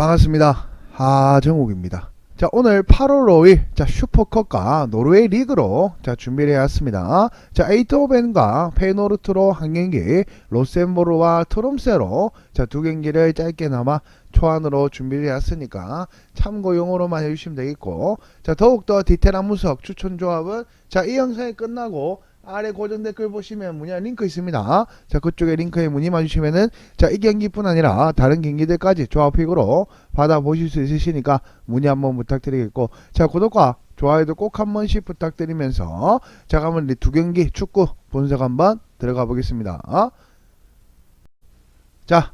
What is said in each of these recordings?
반갑습니다. 하정욱입니다. 자, 오늘 8월 5일, 자, 슈퍼컵과 노르웨이 리그로, 자, 준비를 해왔습니다. 자, 에이토벤과 페이노르트로 한 경기, 로센보르와 트롬세로, 자, 두 경기를 짧게나마 초안으로 준비를 해왔으니까, 참고용으로만 해주시면 되겠고, 자, 더욱더 디테일한 분석, 추천 조합은, 자, 이 영상이 끝나고, 아래 고정 댓글 보시면 문의 링크 있습니다. 자, 그쪽에 링크에 문의만 주시면은 자, 이 경기뿐 아니라 다른 경기들까지 조합픽으로 받아보실 수 있으시니까 문의 한번 부탁드리겠고, 자, 구독과 좋아요도 꼭 한 번씩 부탁드리면서 자, 그러면 이두 경기 축구 분석 한번 들어가 보겠습니다. 자,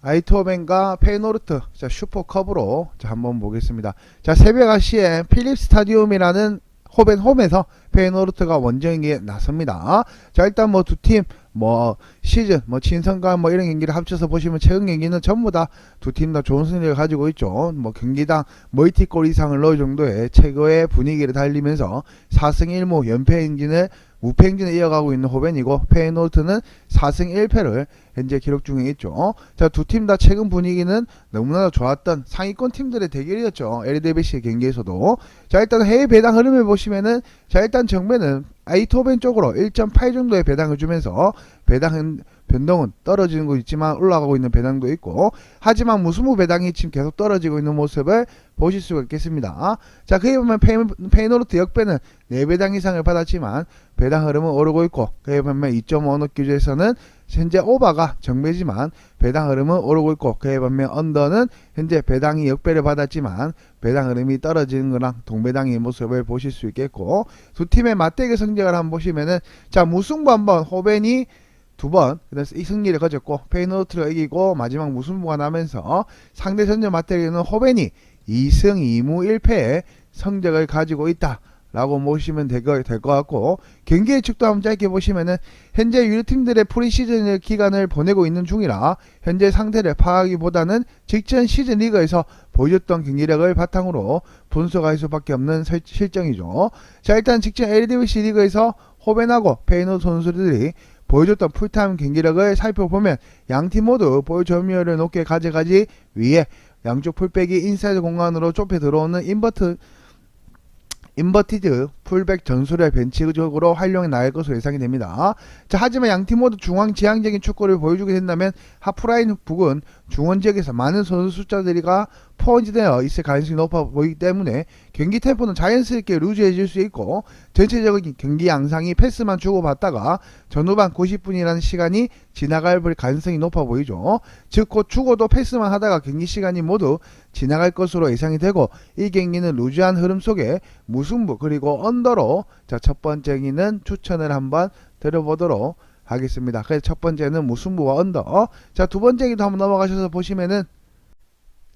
아이토벤과 페이노르트 자, 슈퍼컵으로 자, 한번 보겠습니다. 자, 새벽 1시에 필립 스타디움이라는 호벤 홈에서 페이노르트가 원정에 나섭니다. 자 일단 뭐 두 팀 뭐 시즌 뭐 친선과 뭐 이런 경기를 합쳐서 보시면 최근 경기는 전부 다 두 팀 다 좋은 승리를 가지고 있죠. 뭐 경기당 멀티골 이상을 넣을 정도의 최고의 분위기를 달리면서 4승 1무 연패 행진을 무패 행진을 이어가고 있는 호벤이고 페이노르트는 4승 1패를 현재 기록 중에 있죠. 자 두 팀 다 최근 분위기는 너무나 좋았던 상위권 팀들의 대결이었죠. 에르데베시의 경기에서도 자 일단 해외 배당 흐름을 보시면은 자 일단 정배는 아이토벤 쪽으로 1.8 정도의 배당을 주면서 배당 변동은 떨어지는 거 있지만 올라가고 있는 배당도 있고 하지만 무수무 배당이 지금 계속 떨어지고 있는 모습을 보실 수가 있겠습니다. 자 그에 보면 페이, 페이노르트 역배는 4배당 이상을 받았지만 배당 흐름은 오르고 있고 그에 보면 2.5 언어 기준에서는 현재 오바가 정배지만 배당 흐름은 오르고 있고 그에 반면 언더는 현재 배당이 역배를 받았지만 배당 흐름이 떨어지는 거랑 동배당의 모습을 보실 수 있겠고 두 팀의 맞대결 성적을 한번 보시면은 자 무승부 한번 호벤이 두번 그래서 이 승리를 거졌고 페이노트가 이기고 마지막 무승부가 나면서 상대 전적 맞대결은 호벤이 2승 2무 1패의 성적을 가지고 있다. 라고 보시면 될것 같고 경기 예측도 한번 짧게 보시면은 현재 유료 팀들의 프리시즌 기간을 보내고 있는 중이라 현재 상태를 파악하기보다는 직전 시즌 리그에서 보여줬던 경기력을 바탕으로 분석할 수밖에 없는 설- 실정이죠. 자 일단 직전 LDBC 리그에서 호벤하고 페이노 선수들이 보여줬던 풀타임 경기력을 살펴보면 양 팀 모두 볼 점유율을 높게 가져가지 위해 양쪽 풀백이 인사이드 공간으로 좁혀 들어오는 인버트 인버티드 풀백 전술의 벤치적으로 활용해 나갈 것으로 예상이 됩니다. 자, 하지만 양팀 모두 중앙 지향적인 축구를 보여주게 된다면 하프라인 부근 중원 지역에서 많은 선수 숫자들이가 포원지되어 있을 가능성이 높아 보이기 때문에 경기 템포는 자연스럽게 루즈해질 수 있고 전체적인 경기 양상이 패스만 주고받다가 전후반 90분이라는 시간이 지나갈 가능성이 높아 보이죠. 즉 곧 주고도 패스만 하다가 경기 시간이 모두 지나갈 것으로 예상이 되고 이 경기는 루즈한 흐름 속에 무승부 그리고 언더로 자첫 번째 경기는 추천을 한번 드려보도록 하겠습니다. 그래서 첫 번째는 무승부와 언더. 자 두 번째 경기도 한번 넘어가셔서 보시면은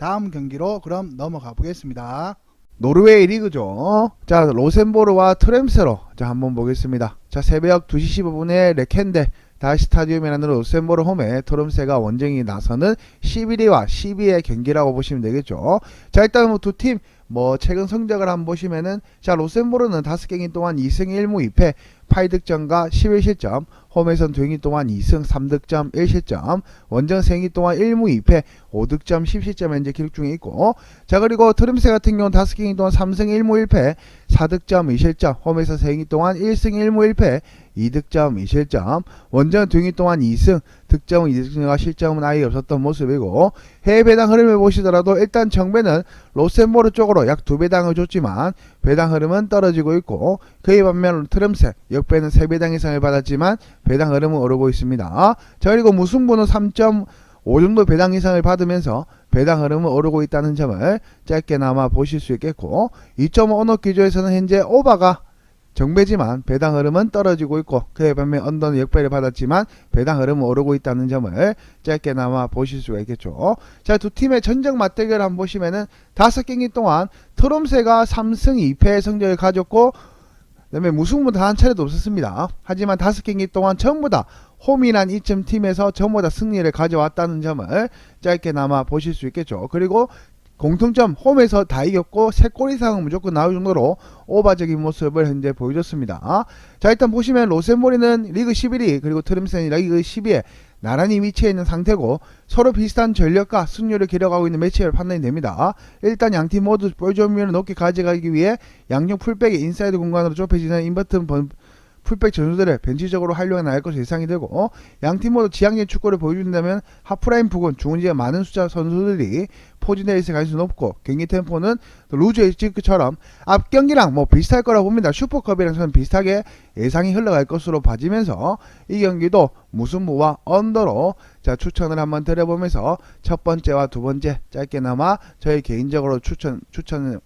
다음 경기로 그럼 넘어가 보겠습니다. 노르웨이 리그죠. 자, 로센보르와 트렘스로 자 한번 보겠습니다. 자, 새벽 2시 15분에 레켄데 다시 스타디움이라는 로센보르 홈에 트럼세가 원정이 나서는 11위와 12위의 경기라고 보시면 되겠죠. 자, 일단 뭐 두 팀 뭐 최근 성적을 한번 보시면은 자, 로센보르는 5경기 동안 2승 1무 2패 8득점과 11실점, 홈에선 두 경기 동안 2승 3득점 1실점, 원정 3경기 동안 1무 2패 5득점 10실점 현재 기록 중에 있고. 자 그리고 트림스 같은 경우는 5경기 동안 3승 1무 1패 4득점 2실점 홈에서 3경기 동안 1승 1무 1패 2득점 2실점. 원정 2경기 동안 2승 득점은 2득점과 실점은 아예 없었던 모습이고 해외 배당 흐름을 보시더라도 일단 정배는 로센보르 쪽으로 약 2배당을 줬지만 배당 흐름은 떨어지고 있고 그에 반면 트럼세 역배는 3배당 이상을 받았지만 배당 흐름은 오르고 있습니다. 자 그리고 무승부는 3점 5 정도 배당 이상을 받으면서 배당 흐름은 오르고 있다는 점을 짧게나마 보실 수 있겠고 2.5 언어 기조에서는 현재 오바가 정배지만 배당 흐름은 떨어지고 있고 그에 반면 언더는 역배를 받았지만 배당 흐름은 오르고 있다는 점을 짧게나마 보실 수가 있겠죠. 자, 두 팀의 전적 맞대결 한번 보시면은 다섯 경기 동안 트롬세가 3승 2패의 성적을 가졌고 그다음에 무승부 단 한 차례도 없었습니다. 하지만 다섯 경기 동안 전부 다 홈이란 이점 팀에서 전부 다 승리를 가져왔다는 점을 짧게나마 보실 수 있겠죠. 그리고 공통점 홈에서 다 이겼고 세골 이상은 무조건 나올 정도로 오바적인 모습을 현재 보여줬습니다. 자 일단 보시면 로센보리는 리그 11위 그리고 트림센이 리그 12위에 나란히 위치해 있는 상태고 서로 비슷한 전력과 승률을 기록하고 있는 매치를 판단이 됩니다. 일단 양팀 모두 볼 점유율을 높게 가져가기 위해 양쪽 풀백의 인사이드 공간으로 좁혀지는 인버튼 번- 풀백 전술들을 벤치적으로 활용해 나갈 것으로 예상이 되고 양팀 모두 지향적 축구를 보여준다면 하프라인 부근 중원지에 많은 숫자 선수들이 포진되어 있을 가능성이 높고 경기 템포는 루즈 에이지크처럼 앞 경기랑 뭐 비슷할 거라고 봅니다. 슈퍼컵이랑 저는 비슷하게 예상이 흘러갈 것으로 봐지면서 이 경기도 무승부와 언더로 자 추천을 한번 드려보면서 첫 번째와 두 번째 짧게나마 저희 개인적으로 추천 추천을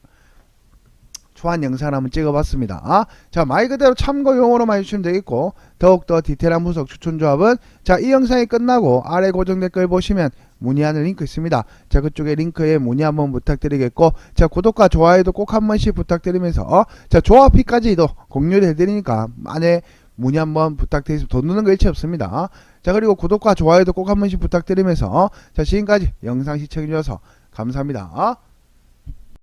초안 영상을 한번 찍어봤습니다. 자, 말 그대로 참고용으로만 해주시면 되겠고, 더욱더 디테일한 분석 추천 조합은, 자, 이 영상이 끝나고 아래 고정 댓글 보시면 문의하는 링크 있습니다. 자, 그쪽에 링크에 문의 한번 부탁드리겠고, 자, 구독과 좋아요도 꼭 한 번씩 부탁드리면서, 자, 조합피까지도 공유를 해드리니까, 만에 문의 한번 부탁드리겠습니다. 돈 드는 거 일체 없습니다. 자, 그리고 구독과 좋아요도 꼭 한 번씩 부탁드리면서, 자, 지금까지 영상 시청해주셔서 감사합니다.